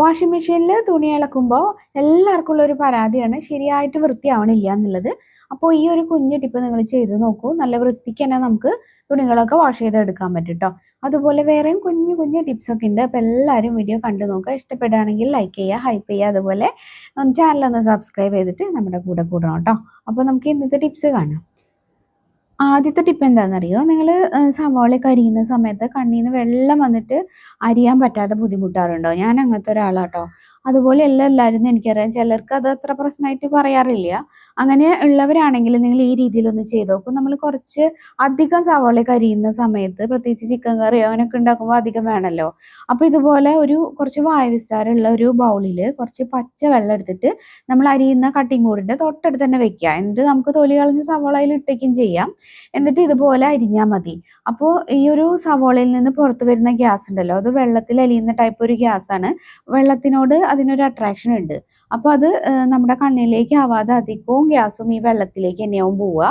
Washing മെഷീനിൽ തുണി അലക്കുമ്പോൾ എല്ലാവർക്കും ഉള്ള ഒരു പരാതിയാണ്. ശരിയായിട്ട് വൃത്തിയാവണില്ല എന്നുള്ളത്. അപ്പോൾ ഈ ഒരു കുഞ്ഞു ടിപ്പ് നിങ്ങൾ ചെയ്ത് നോക്കൂ. നല്ല വൃത്തിക്ക് തന്നെ നമുക്ക് തുണികളൊക്കെ വാഷ് ചെയ്തെടുക്കാൻ പറ്റും കേട്ടോ അതുപോലെ വേറെയും കുഞ്ഞു കുഞ്ഞു ടിപ്സ് ഒക്കെ ഉണ്ട്. അപ്പോൾ എല്ലാവരും വീഡിയോ കണ്ടു നോക്കുക. ഇഷ്ടപ്പെടുകയാണെങ്കിൽ ലൈക്ക് ചെയ്യുക ഹൈപ്പ് ചെയ്യുക. അതുപോലെ ചാനൽ ഒന്ന് സബ്സ്ക്രൈബ് ചെയ്തിട്ട് നമ്മുടെ കൂടെ കൂടണം കേട്ടോ അപ്പോൾ നമുക്ക് ഇന്നത്തെ ടിപ്സ് കാണാം. ആദ്യത്തെ ടിപ്പ് എന്താണെന്നറിയോ നിങ്ങൾ സവാളയൊക്കെ അരിയുന്ന സമയത്ത് കണ്ണിൽ നിന്ന് വെള്ളം വന്നിട്ട് അരിയാൻ പറ്റാതെ ബുദ്ധിമുട്ടാറുണ്ടോ? ഞാൻ അങ്ങനത്തെ ഒരാളാട്ടോ. അതുപോലെ അല്ല എല്ലാവരും എനിക്കറിയാം. ചിലർക്ക് അത് അത്ര പ്രശ്നമായിട്ട് പറയാറില്ല. അങ്ങനെ ഉള്ളവരാണെങ്കിൽ നിങ്ങൾ ഈ രീതിയിലൊന്ന് ചെയ്ത്. നോക്കും നമ്മൾ കുറച്ച് അധികം സവാള കരിയുന്ന സമയത്ത് പ്രത്യേകിച്ച് ചിക്കൻ കറിയോ അങ്ങനെയൊക്കെ ഉണ്ടാക്കുമ്പോൾ അധികം വേണമല്ലോ. അപ്പോൾ ഇതുപോലെ ഒരു കുറച്ച് വായ വിസ്താരമുള്ള ഒരു ബൗളിൽ കുറച്ച് പച്ച വെള്ളം എടുത്തിട്ട് നമ്മൾ അരിയുന്ന കട്ടിംഗ് ബോർഡിന്റെ തൊട്ടടുത്ത് തന്നെ വെക്കുക. എന്നിട്ട് നമുക്ക് തൊലി കളഞ്ഞ് സവാളയിൽ ഇട്ടേക്കും ചെയ്യാം. എന്നിട്ട് ഇതുപോലെ അരിഞ്ഞാൽ മതി. അപ്പോൾ ഈ ഒരു സവോളയിൽ നിന്ന് പുറത്ത് വരുന്ന ഗ്യാസ് ഉണ്ടല്ലോ അത് വെള്ളത്തിൽ അലിയുന്ന ടൈപ്പ് ഒരു ഗ്യാസ് ആണ് വെള്ളത്തിനോട് അതിനൊരു അട്രാക്ഷൻ ഉണ്ട്. അപ്പോൾ അത് നമ്മുടെ കണ്ണിലേക്ക് ആവാതെ അധികവും ഗ്യാസും ഈ വെള്ളത്തിലേക്ക് തന്നെയാവും പോവുക.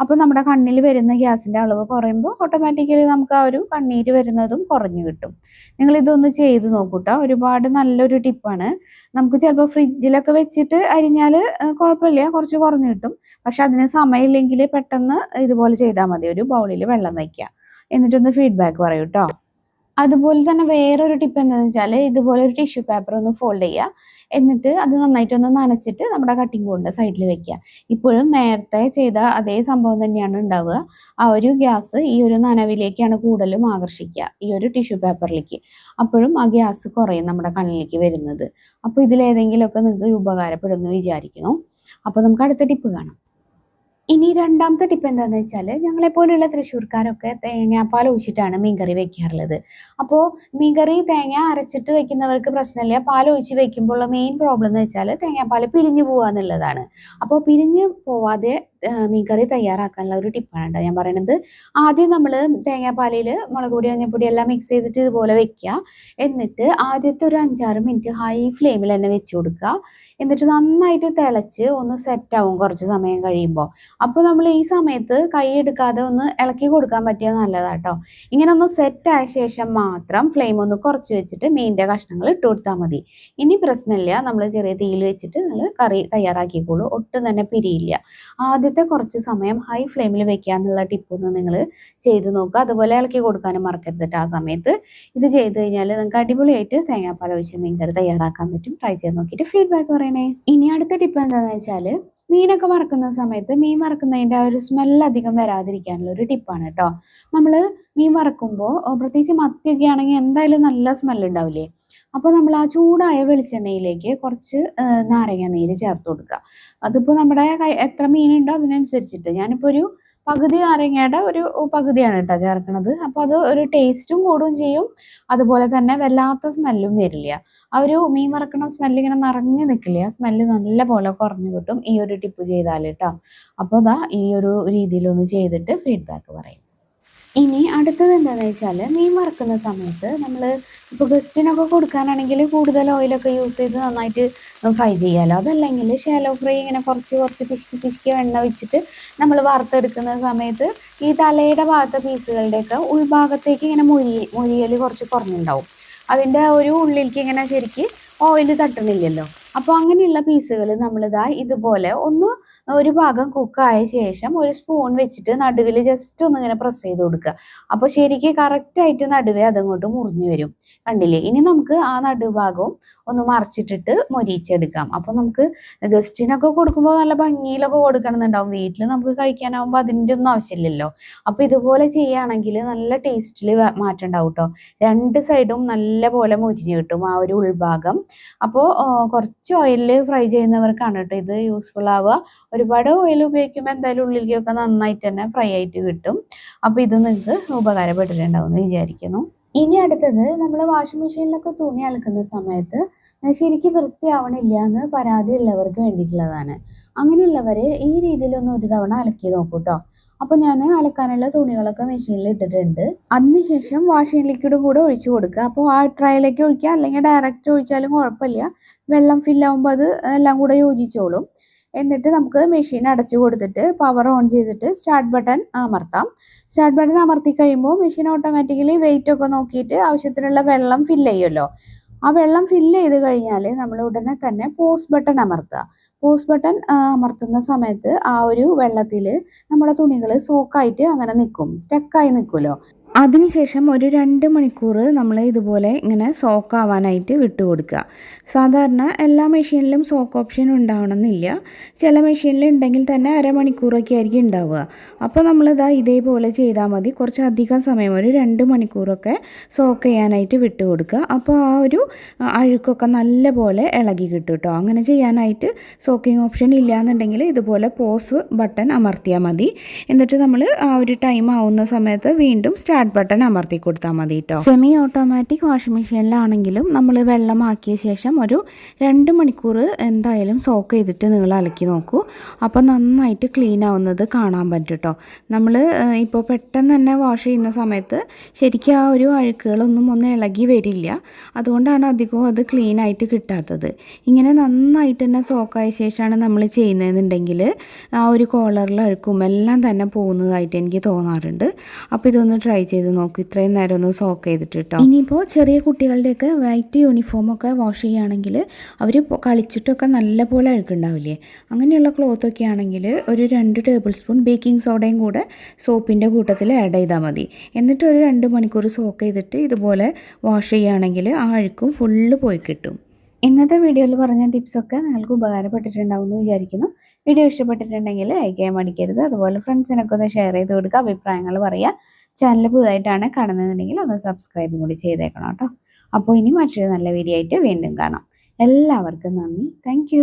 അപ്പോൾ നമ്മുടെ കണ്ണിൽ വരുന്ന ഗ്യാസിന്റെ അളവ് കുറയുമ്പോൾ ഓട്ടോമാറ്റിക്കലി നമുക്ക് ആ ഒരു കണ്ണീര് വരുന്നതും കുറഞ്ഞു കിട്ടും. നിങ്ങൾ ഇതൊന്ന് ചെയ്ത് നോക്കൂട്ടോ. ഒരുപാട് നല്ലൊരു ടിപ്പാണ്. നമുക്ക് ചിലപ്പോൾ ഫ്രിഡ്ജിലൊക്കെ വെച്ചിട്ട് അരിഞ്ഞാൽ കുഴപ്പമില്ല കുറച്ച് കുറഞ്ഞു കിട്ടും. പക്ഷെ അതിന് സമയമില്ലെങ്കിൽ പെട്ടെന്ന് ഇതുപോലെ ചെയ്താൽ മതി. ഒരു ബൗളിൽ വെള്ളം വയ്ക്കുക. എന്നിട്ടൊന്ന് ഫീഡ്ബാക്ക് പറയൂ കേട്ടോ അതുപോലെ തന്നെ വേറൊരു ടിപ്പ് എന്താണെന്ന് വെച്ചാൽ ഇതുപോലെ ഒരു ടിഷ്യൂ പേപ്പർ ഒന്ന് ഫോൾഡ് ചെയ്യുക എന്നിട്ട് അത് നന്നായിട്ട് ഒന്ന് നനച്ചിട്ട് നമ്മുടെ കട്ടിംഗ് കൊണ്ട് സൈഡിൽ വെക്കുക ഇപ്പോഴും നേരത്തെ ചെയ്ത അതേ സംഭവം തന്നെയാണ് ഉണ്ടാവുക. ആ ഒരു ഗ്യാസ് ഈ ഒരു നനവിലേക്കാണ് കൂടുതലും ആകർഷിക്കുക ഈ ഒരു ടിഷ്യൂ പേപ്പറിലേക്ക് അപ്പോഴും ആ ഗ്യാസ് കുറയും നമ്മുടെ കണ്ണിലേക്ക് വരുന്നത്. അപ്പോൾ ഇതിലേതെങ്കിലുമൊക്കെ നിങ്ങൾക്ക് ഉപകാരപ്പെടുമെന്ന് വിചാരിക്കണം അപ്പോൾ നമുക്ക് അടുത്ത ടിപ്പ് കാണാം. ഇനി രണ്ടാമത്തെ ടിപ്പ് എന്താണെന്ന് വെച്ചാൽ ഞങ്ങളെപ്പോലുള്ള തൃശ്ശൂർക്കാരൊക്കെ തേങ്ങാപ്പാൽ ഒഴിച്ചിട്ടാണ് മീൻകറി വെക്കാറുള്ളത്. അപ്പോൾ മീൻകറി തേങ്ങ അരച്ചിട്ട് വെക്കുന്നവർക്ക് പ്രശ്നമില്ല. പാൽ ഒഴിച്ച് വെക്കുമ്പോൾ മെയിൻ പ്രോബ്ലം എന്ന് വെച്ചാൽ തേങ്ങാപ്പാൽ പിരിഞ്ഞു പോകുക എന്നുള്ളതാണ്. അപ്പോൾ പിരിഞ്ഞു പോവാതെ മീൻകറി തയ്യാറാക്കാനുള്ള ഒരു ടിപ്പാണ് കേട്ടോ ഞാൻ പറയണത് ആദ്യം നമ്മൾ തേങ്ങാപ്പാലയിൽ മുളക് പൊടി മഞ്ഞപ്പൊടി എല്ലാം മിക്സ് ചെയ്തിട്ട് ഇതുപോലെ വെക്കുക എന്നിട്ട് ആദ്യത്തെ ഒരു അഞ്ചാറ് മിനിറ്റ് ഹൈ ഫ്ലെയിമിൽ തന്നെ വെച്ച് കൊടുക്കുക. എന്നിട്ട് നന്നായിട്ട് തിളച്ച് ഒന്ന് സെറ്റ് ആവും കുറച്ച് സമയം കഴിയുമ്പോൾ. അപ്പോൾ നമ്മൾ ഈ സമയത്ത് കൈ എടുക്കാതെ ഒന്ന് ഇളക്കി കൊടുക്കാൻ പറ്റിയത് നല്ലതാട്ടോ. ഇങ്ങനെ ഒന്ന് സെറ്റ് ആയ ശേഷം മാത്രം ഫ്ലെയിം ഒന്ന് കുറച്ച് വെച്ചിട്ട് മീനിന്റെ കഷ്ണങ്ങൾ ഇട്ട് കൊടുത്താൽ മതി. ഇനി പ്രശ്നമില്ല. നമ്മൾ ചെറിയ തീയിൽ വെച്ചിട്ട് നിങ്ങൾ കറി തയ്യാറാക്കിക്കോളൂ. ഒട്ടും തന്നെ പിരിയില്ല. ആദ്യത്തെ കുറച്ച് സമയം ഹൈ ഫ്ലെയിമിൽ വെക്കുക എന്നുള്ള ടിപ്പൊന്ന് നിങ്ങൾ ചെയ്ത് നോക്കുക. അതുപോലെ ഇളക്കി കൊടുക്കാനും മറക്കരുത് ആ സമയത്ത്. ഇത് ചെയ്ത് കഴിഞ്ഞാൽ നിങ്ങൾക്ക് അടിപൊളിയായിട്ട് തേങ്ങാപ്പാൽ ഒഴിച്ച് മീൻ കറി തയ്യാറാക്കാൻ പറ്റും. ട്രൈ ചെയ്ത് നോക്കിയിട്ട് ഫീഡ്ബാക്ക് പറയണേ. ഇനി അടുത്ത ടിപ്പ് എന്താണെന്ന് വെച്ചാൽ മീനൊക്കെ വറക്കുന്ന സമയത്ത് മീൻ വറക്കുന്നതിന്റെ ആ ഒരു സ്മെല്ല് അധികം വരാതിരിക്കാനുള്ള ഒരു ടിപ്പാണ് കേട്ടോ നമ്മൾ മീൻ വറക്കുമ്പോൾ പ്രത്യേകിച്ച് മത്തിയൊക്കെ ആണെങ്കിൽ എന്തായാലും നല്ല സ്മെല്ല് ഉണ്ടാവില്ലേ? അപ്പോൾ നമ്മൾ ആ ചൂടായ വെളിച്ചെണ്ണയിലേക്ക് കുറച്ച് നാരങ്ങ നീര് ചേർത്ത് കൊടുക്കുക. അതിപ്പോൾ നമ്മുടെ എത്ര മീനുണ്ടോ അതിനനുസരിച്ചിട്ട്. ഞാനിപ്പോൾ ഒരു പകുതി നാരങ്ങയുടെ ഒരു പകുതിയാണ് കേട്ടോ ചേർക്കുന്നത് അപ്പോൾ അത് ഒരു ടേസ്റ്റും കൂടും ചെയ്യും. അതുപോലെ തന്നെ വല്ലാത്ത സ്മെല്ലും വരില്ല. ആ ഒരു മീൻ വറക്കണ സ്മെല്ല് ഇങ്ങനെ നിറഞ്ഞു നിൽക്കില്ല സ്മെല്ല് നല്ല പോലെ കുറഞ്ഞു കിട്ടും ഈ ഒരു ടിപ്പ് ചെയ്താൽ കേട്ടോ. അപ്പോൾ അതാ ഈ ഒരു രീതിയിലൊന്ന് ചെയ്തിട്ട് ഫീഡ്ബാക്ക് പറയും. ഇനി അടുത്തത് എന്താണെന്ന് വെച്ചാൽ മീൻ വറക്കുന്ന സമയത്ത് നമ്മൾ ഇപ്പോൾ ഗസ്റ്റിനൊക്കെ കൊടുക്കാനാണെങ്കിൽ കൂടുതൽ ഓയിലൊക്കെ യൂസ് ചെയ്ത് നന്നായിട്ട് ഫ്രൈ ചെയ്യാമല്ലോ അതല്ലെങ്കിൽ ഷാലോ ഫ്രൈ ഇങ്ങനെ കുറച്ച് കുറച്ച് പിശുക്കി പിശുക്കി എണ്ണ വെച്ചിട്ട് നമ്മൾ വറുത്തെടുക്കുന്ന സമയത്ത് ഈ തലയുടെ ഭാഗത്തെ പീസുകളുടെയൊക്കെ ഉൾഭാഗത്തേക്ക് ഇങ്ങനെ മുരി മുരിയൽ കുറച്ച് കുറഞ്ഞുണ്ടാവും. അതിന്റെ ഒരു ഉള്ളിലേക്ക് ഇങ്ങനെ ശരിക്ക് ഓയിൽ തട്ടണില്ലല്ലോ അപ്പോൾ അങ്ങനെയുള്ള പീസുകൾ നമ്മളിതാ ഇതുപോലെ ഒന്ന് ഒരു ഭാഗം കുക്കായ ശേഷം ഒരു സ്പൂൺ വെച്ചിട്ട് നടുവിൽ ജസ്റ്റ് ഒന്ന് ഇങ്ങനെ പ്രസ് ചെയ്ത് കൊടുക്കുക അപ്പോൾ ശരിക്കും കറക്റ്റായിട്ട് നടുവേ അതങ്ങോട്ട് മുറിഞ്ഞു വരും. കണ്ടില്ലേ? ഇനി നമുക്ക് ആ നടുഭാഗവും ഒന്ന് മറിച്ചിട്ടിട്ട് മൊരിച്ചെടുക്കാം അപ്പോൾ നമുക്ക് ഗസ്റ്റിനൊക്കെ കൊടുക്കുമ്പോൾ നല്ല ഭംഗിയിലൊക്കെ കൊടുക്കണമെന്നുണ്ടാവും. വീട്ടിൽ നമുക്ക് കഴിക്കാനാവുമ്പോൾ അതിന്റെ ഒന്നും ആവശ്യമില്ലല്ലോ. അപ്പോൾ ഇതുപോലെ ചെയ്യുകയാണെങ്കിൽ നല്ല ടേസ്റ്റിൽ മാറ്റം ഉണ്ടാവും കേട്ടോ രണ്ട് സൈഡും നല്ല പോലെ മൊരിഞ്ഞ് കിട്ടും ആ ഒരു ഉൾഭാഗം. അപ്പോൾ കുറച്ച് ഓയിലിൽ ഫ്രൈ ചെയ്യുന്നവർക്കാണ് കേട്ടോ ഇത് യൂസ്ഫുൾ ആവുക. ഒരുപാട് ഓയിൽ ഉപയോഗിക്കുമ്പോൾ എന്തായാലും ഉള്ളിലേക്കൊക്കെ നന്നായിട്ട് തന്നെ ഫ്രൈ ആയിട്ട് കിട്ടും. അപ്പോൾ ഇത് നിങ്ങൾക്ക് ഉപകാരപ്പെട്ടിട്ടുണ്ടാവും എന്ന് വിചാരിക്കുന്നു. ഇനി അടുത്തത് നമ്മൾ വാഷിംഗ് മെഷീനിലൊക്കെ തുണി അലക്കുന്ന സമയത്ത് ശരിക്കും വൃത്തിയാവണില്ല എന്ന് പരാതി ഉള്ളവർക്ക് വേണ്ടിയിട്ടുള്ളതാണ്. അങ്ങനെയുള്ളവർ ഈ രീതിയിലൊന്നും ഒരു തവണ അലക്കി നോക്കൂ കേട്ടോ അപ്പോൾ ഞാൻ അലക്കാനുള്ള തുണികളൊക്കെ മെഷീനിൽ ഇട്ടിട്ടുണ്ട്. അതിനുശേഷം വാഷിംഗ് ലിക്വിഡും കൂടെ ഒഴിച്ചു കൊടുക്കുക. അപ്പോൾ ആ ട്രയലേക്ക് ഒഴിക്കുക. അല്ലെങ്കിൽ ഡയറക്റ്റ് ഒഴിച്ചാലും കുഴപ്പമില്ല. വെള്ളം ഫില്ലാവുമ്പോൾ അത് എല്ലാം കൂടെ യോജിച്ചോളും. എന്നിട്ട് നമുക്ക് മെഷീൻ അടച്ചു കൊടുത്തിട്ട് പവർ ഓൺ ചെയ്തിട്ട് സ്റ്റാർട്ട് ബട്ടൺ അമർത്താം. സ്റ്റാർട്ട് ബട്ടൺ അമർത്തി കഴിയുമ്പോൾ മെഷീൻ ഓട്ടോമാറ്റിക്കലി വെയിറ്റ് ഒക്കെ നോക്കിയിട്ട് ആവശ്യത്തിനുള്ള വെള്ളം ഫില്ല് ചെയ്യുമല്ലോ. ആ വെള്ളം ഫില്ല് ചെയ്ത് കഴിഞ്ഞാൽ നമ്മൾ ഉടനെ തന്നെ പോസ് ബട്ടൺ അമർത്തുക. പോസ് ബട്ടൺ അമർത്തുന്ന സമയത്ത് ആ ഒരു വെള്ളത്തിൽ നമ്മുടെ തുണികൾ സോക്കായിട്ട് അങ്ങനെ നിൽക്കും സ്റ്റക്കായി നിൽക്കുമല്ലോ അതിനുശേഷം ഒരു രണ്ട് മണിക്കൂർ നമ്മൾ ഇതുപോലെ ഇങ്ങനെ സോക്ക് ആവാനായിട്ട് വിട്ടു കൊടുക്കുക സാധാരണ എല്ലാ മെഷീനിലും സോക്ക് ഓപ്ഷൻ ഉണ്ടാവണമെന്നില്ല. ചില മെഷീനിൽ ഉണ്ടെങ്കിൽ തന്നെ അരമണിക്കൂറൊക്കെ ആയിരിക്കും ഉണ്ടാവുക. അപ്പോൾ നമ്മളിതാ ഇതേപോലെ ചെയ്താൽ മതി. കുറച്ച് അധികം സമയം ഒരു രണ്ട് മണിക്കൂറൊക്കെ സോക്ക് ചെയ്യാനായിട്ട് വിട്ടു കൊടുക്കുക അപ്പോൾ ആ ഒരു അഴുക്കൊക്കെ നല്ല പോലെ ഇളകി കിട്ടും കേട്ടോ. അങ്ങനെ ചെയ്യാനായിട്ട് സോക്കിംഗ് ഓപ്ഷൻ ഇല്ല എന്നുണ്ടെങ്കിൽ ഇതുപോലെ പോസ് ബട്ടൺ അമർത്തിയാൽ മതി. എന്നിട്ട് നമ്മൾ ആ ഒരു ടൈം ആവുന്ന സമയത്ത് വീണ്ടും സ്റ്റാർട്ട് ബട്ടൺ അമർത്തി കൊടുത്താൽ മതി കേട്ടോ സെമി ഓട്ടോമാറ്റിക് വാഷിംഗ് മെഷീനിലാണെങ്കിലും നമ്മൾ വെള്ളമാക്കിയ ശേഷം ഒരു രണ്ട് മണിക്കൂർ എന്തായാലും സോക്ക് ചെയ്തിട്ട് നിങ്ങൾ അലക്കി നോക്കൂ. അപ്പോൾ നന്നായിട്ട് ക്ലീൻ ആവുന്നത് കാണാൻ പറ്റും കേട്ടോ നമ്മൾ ഇപ്പോൾ പെട്ടെന്ന് തന്നെ വാഷ് ചെയ്യുന്ന സമയത്ത് ശരിക്കും ആ ഒരു അഴുക്കുകളൊന്നും ഒന്ന് ഇളകി വരില്ല. അതുകൊണ്ടാണ് അധികവും അത് ക്ലീൻ ആയിട്ട് കിട്ടാത്തത്. ഇങ്ങനെ നന്നായിട്ട് തന്നെ സോക്കായ ശേഷമാണ് നമ്മൾ ചെയ്യുന്നതെന്നുണ്ടെങ്കിൽ ആ ഒരു കോളറിൽ അഴുക്കും എല്ലാം തന്നെ പോകുന്നതായിട്ട് എനിക്ക് തോന്നാറുണ്ട്. അപ്പോൾ ഇതൊന്ന് ട്രൈ ചെയ്ത് നോക്കും. ഇത്രയും നേരം ഒന്ന് സോക്ക് ചെയ്തിട്ട് കേട്ടോ ഇനിയിപ്പോൾ ചെറിയ കുട്ടികളുടെയൊക്കെ വൈറ്റ് യൂണിഫോമൊക്കെ വാഷ് ചെയ്യുകയാണെങ്കിൽ അവർ കളിച്ചിട്ടൊക്കെ നല്ലപോലെ അഴുക്കുണ്ടാവില്ലേ? അങ്ങനെയുള്ള ക്ലോത്തൊക്കെ ആണെങ്കിൽ ഒരു രണ്ട് ടേബിൾ സ്പൂൺ ബേക്കിംഗ് സോഡയും കൂടെ സോപ്പിന്റെ കൂട്ടത്തിൽ ആഡ് ചെയ്താൽ മതി. എന്നിട്ട് ഒരു രണ്ട് മണിക്കൂർ സോക്ക് ചെയ്തിട്ട് ഇതുപോലെ വാഷ് ചെയ്യുകയാണെങ്കിൽ ആ അഴുക്കും ഫുള്ള് പോയി കിട്ടും. ഇന്നത്തെ വീഡിയോയിൽ പറഞ്ഞ ടിപ്സൊക്കെ നിങ്ങൾക്ക് ഉപകാരപ്പെട്ടിട്ടുണ്ടാവും എന്ന് വിചാരിക്കുന്നു. വീഡിയോ ഇഷ്ടപ്പെട്ടിട്ടുണ്ടെങ്കിൽ ലൈക്ക് ചെയ്യാൻ മടിക്കരുത്. അതുപോലെ ഫ്രണ്ട്സിനൊക്കെ ഒന്ന് ഷെയർ ചെയ്ത് കൊടുക്കുക. അഭിപ്രായങ്ങൾ പറയുക. ചാനൽ പുതുതായിട്ടാണ് കാണുന്നതെന്നുണ്ടെങ്കിൽ ഒന്ന് സബ്സ്ക്രൈബ് കൂടി ചെയ്തേക്കണം കേട്ടോ. അപ്പോൾ ഇനി മറ്റൊരു നല്ല വീഡിയോ ആയിട്ട് വീണ്ടും കാണാം. എല്ലാവർക്കും നന്ദി. താങ്ക്